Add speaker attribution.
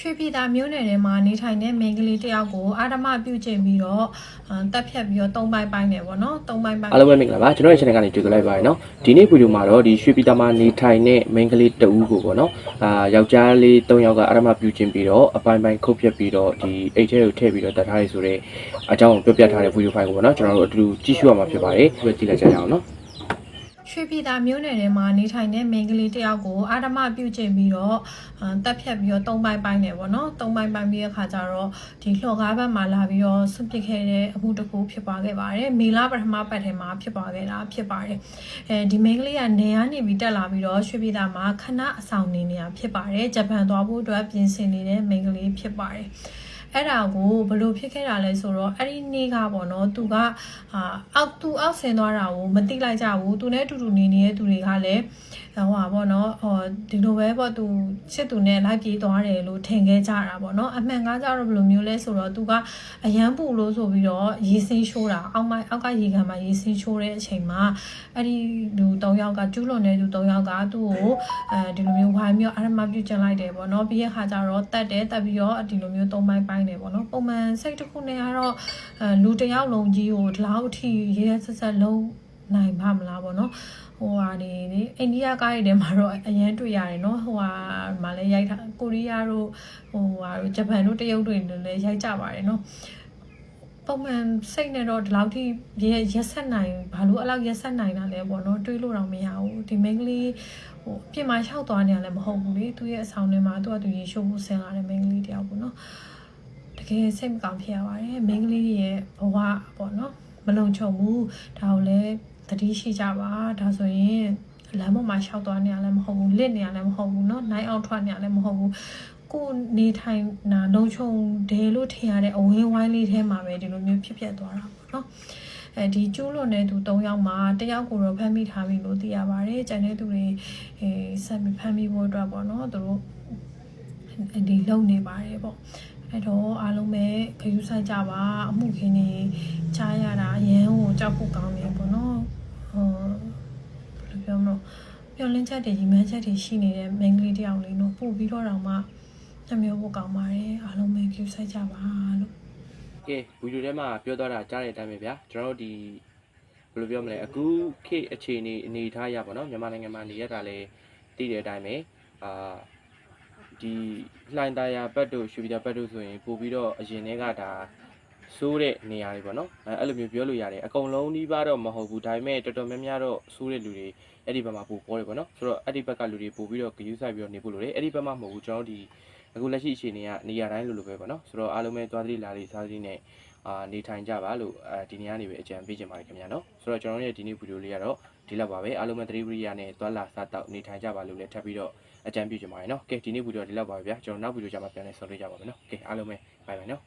Speaker 1: ရွှေပြည်သာမြို့နယ်ထဲမှာနေထိုင်တဲ့မိန်းကလေးတစ်ယောက်ကိုအာဓမပြုကျင့်ပြီးတော့အာတက်ဖြတ်ပြီးတော့သုံးပိုင်းပိုင်းနေပေါ့နော်သုံးပိုင်းပိုင်း
Speaker 2: အားလုံးပဲမင်္ဂလာပါကျွန်တော်ရဲ့ channel ကနေကြိုဆိုလိုက်ပါရနော်ဒီနေ့ဗီဒီယိုမှာတော့ဒီရွှေပြည်သားမှာနေထိုင်တဲ့ main ကလေးတဦးကိုပေါ့နော်အာယောက်ျားလေး၃ယောက်ကအာရမပြုခြင်းပြီးတော့အပိုင်းပိုင်းခုတ်ဖြတ်ပြီးတော့ဒီအိတ်ထဲကိုထည့်ပြီးတော့တတ်ထားရဆိုတော့အကြောင်းကိုပြောပြထားတဲ့ဗီဒီယိုဖိုင်ကိုပေါ့နော်ကျွန်တော်တို့အတူတူကြည့်ရှုရမှာဖြစ်ပါတယ်ပြီးတော့ကြည့်လိုက်ကြရအောင်နော်
Speaker 1: ရွှေပြည်သာမြို့နယ်ထဲမှာနေထိုင်တဲ့မိန်းကလေးတစ်ယောက်ကိုအာဓမပြုကျင့်ပြီးတော့အာတက်ဖြတ်ပြီးတော့သုံးပိုင်းပိုင်းနေပေါ့နော်သုံးပိုင်းပိုင်းပြီးတဲ့ခါကျတော့ဒီလှော်ကားဘက်မှာလာပြီးတော့ဆွန့်ပစ်ခဲ့တဲ့အမှုတစ်ခုဖြစ်ပွားခဲ့ပါတယ်မေလပထမပတ်ထဲမှာဖြစ်ပွားခဲ့တာဖြစ်ပါတယ်အဲဒီမိန်းကလေးကနေကနေပြီးတက်လာပြီးတော့ရွှေပြည်သာမှာခဏအဆောင်နေနေတာဖြစ်ပါတယ်ဂျပန်သွားဖို့အတွက်ပြင်ဆင်နေတဲ့မိန်းကလေးဖြစ်ပါတယ် အဲ့ဒါကိုဘယ်လိုဖြစ်ခဲ့တာလဲဆိုတော့အဲ့ဒီနေ့ကပေါ့နော်သူကအာအောက်သူအောက်ဆင်းသွားတာကိုမသိလိုက်ကြဘူးသူနဲ့အတူတူနေနေတဲ့သူတွေကလည်းဟိုဟာပေါ့နော်ဟောဒီလိုပဲပေါ့သူချစ်သူနဲ့လိုက်ပြေးသွားတယ်လို့ထင်ခဲ့ကြတာပေါ့နော်အမှန်ကားကြတော့ဘယ်လိုမျိုးလဲဆိုတော့သူကအရန်ပူလို့ဆိုပြီးတော့ရေစင်းရှိုးတာအောက်မအောက်ကရေကန်မှာရေစင်းရှိုးတဲ့အချိန်မှာအဲ့ဒီလူ၃ယောက်ကကျူးလွန်တဲ့လူ၃ယောက်ကသူ့ကိုအဲဒီလိုမျိုးဝိုင်းပြီးတော့အာရမပြုတ်ကျင်လိုက်တယ်ပေါ့နော်ပြီးတဲ့ခါကျတော့တတ်တယ်တက်ပြီးတော့ဒီလိုမျိုး၃ပိုင်းပိုင်းတယ်ပေါ့နော်ပုံမှန်စိတ်တစ်ခုနဲ့ကတော့အဲလူတစ်ယောက်လုံးကြီးကိုဒီလောက်အထိရဲရဲဆက်ဆက်လုံးနိုင်ပါမလားပေါ့နော်ဟိုဟာနေလေအိန္ဒိယကားတွေထဲမှာတော့အရင်တွေ့ရတယ်နော်ဟိုဟာမှာလည်းရိုက်ထားကိုရီးယားတို့ဟိုဟာတို့ဂျပန်တို့တရုတ်တွေလည်းရိုက်ကြပါတယ်နော်ပုံမှန်စိတ်နဲ့တော့ဒီလောက်ထိရက်ရက်ဆက်နိုင်ဘာလို့အဲ့လောက်ရက်ဆက်နိုင်တာလဲပေါ့နော်တွေးလို့တော့မရဘူးဒီမိန်းကလေးဟိုအပြင်မှာလျှောက်သွားနေရလည်းမဟုတ်ဘူးလေသူရဲ့အဆောင်ထဲမှာသူကသူရေရှိုးမှုဆင်လာတဲ့မိန်းကလေးတယောက်ပေါ့နော်တ ကယ်စိတ်မကောင်းဖြစ်ရပါတယ်မိန်းကလေးတွေရဲ့ဘဝပေါ့နော်မလုံခြုံဘူးဒါကိုလည်းသတိရှိကြပါဒါဆိုရင်လမ်းပေါ်မှာရှောက်သွားနေရလည်းမဟုတ်ဘူးလစ်နေရလည်းမဟုတ်ဘူးเนาะနိုင်အောင်ထွက်နေရလည်းမဟုတ်ဘူးကိုယ်နေထိုင်နာလုံခြုံတယ်လို့ထင်ရတဲ့အဝင်းဝိုင်းလေးထဲမှာပဲဒီလိုမျိုးဖြစ်ပျက်သွားတာပေါ့เนาะအဲဒီကျိုးလွန်တဲ့သူ၃ယောက်မှာတစ်ယောက်ကိုတော့ဖမ်းမိထားပြီလို့သိရပါတယ်။ကျန်တဲ့သူတွေအဲဆက်ပြီးဖမ်းမိဖို့အတွက်ပေါ့နော်သူတို့ဒီလုံနေပါတယ်ပေါ့။ အဲ့တော့အားလုံးပဲခရူးဆိုင်ကြပါအမှုခင်းနေချားရတာအရန်ကိုကြောက်ဖို့ကောင်းတယ်ပေါ့နော်။ဟိုဘယ်လိုပြောမလို့မျောလင်းချက်တွေညီမချက်တွေရှိနေတဲ့မိန်းကလေးတစ်ယောက်လေးတော့ပို့ပြီးတော့တော့မှနှမျိုးဖို့ကောင်းပါတယ်အားလုံးပဲခရူးဆိုင်ကြပါလို့
Speaker 2: ကဲဗီဒီယိုထဲမှာပြောသွားတာကြားတဲ့အတိုင်းပဲဗျာကျွန်တော်တို့ဒီဘယ်လိုပြောမလဲအခုခေတ်အခြေအနေအနေထားရပါတော့မြန်မာနိုင်ငံမှာနေရတာလည်းတည်တဲ့အတိုင်းပဲအာ ဒီလှိုင်းသားရဘတ်တို့ရွှေပြည်သာဘတ်တို့ဆိုရင်ပို့ပြီးတော့အရင်တည်းကဒါဆိုးတဲ့နေရာတွေပေါ့နော်အဲအဲ့လိုမျိုးပြောလို့ရတယ်အကုန်လုံးဒီပါတော့မဟုတ်ဘူးဒါပေမဲ့တော်တော်များများတော့ဆိုးတဲ့လူတွေအဲ့ဒီဘက်မှာပို့ပေါ်တယ်ပေါ့နော်ဆိုတော့အဲ့ဒီဘက်ကလူတွေပို့ပြီးတော့ဂယူးဆိုင်ပြီးတော့နေဖို့လိုတယ်အဲ့ဒီဘက်မှာမဟုတ်ဘူးကျွန်တော်တို့ဒီအခုလက်ရှိအခြေအနေကနေရာတိုင်းလိုလိုပဲပေါ့နော်ဆိုတော့အားလုံးပဲသွားသတိလာသတိစားသတိနဲ့ အာနေထိုင်ကြပါလို့အဲဒီနေ့ကနေပဲအကြံပေးချင်ပါတယ်ခင်ဗျာနော်ဆိုတော့ကျွန်တော်တို့ရဲ့ဒီနေ့ဗီဒီယိုလေးကတော့ဒီလောက်ပါပဲအားလုံးပဲသတိပရိယာနဲ့သွာလာစားတောက်နေထိုင်ကြပါလို့လည်းထပ်ပြီးတော့အကြံပြုချင်ပါတယ်နော်ကဲဒီနေ့ဗီဒီယိုဒီလောက်ပါပဲဗျာကျွန်တော်နောက်ဗီဒီယိုကြမှာပြန်လည်ဆော်တွေ့ကြပါမယ်နော်ကဲအားလုံးပဲဘိုင်ဘိုင်နော်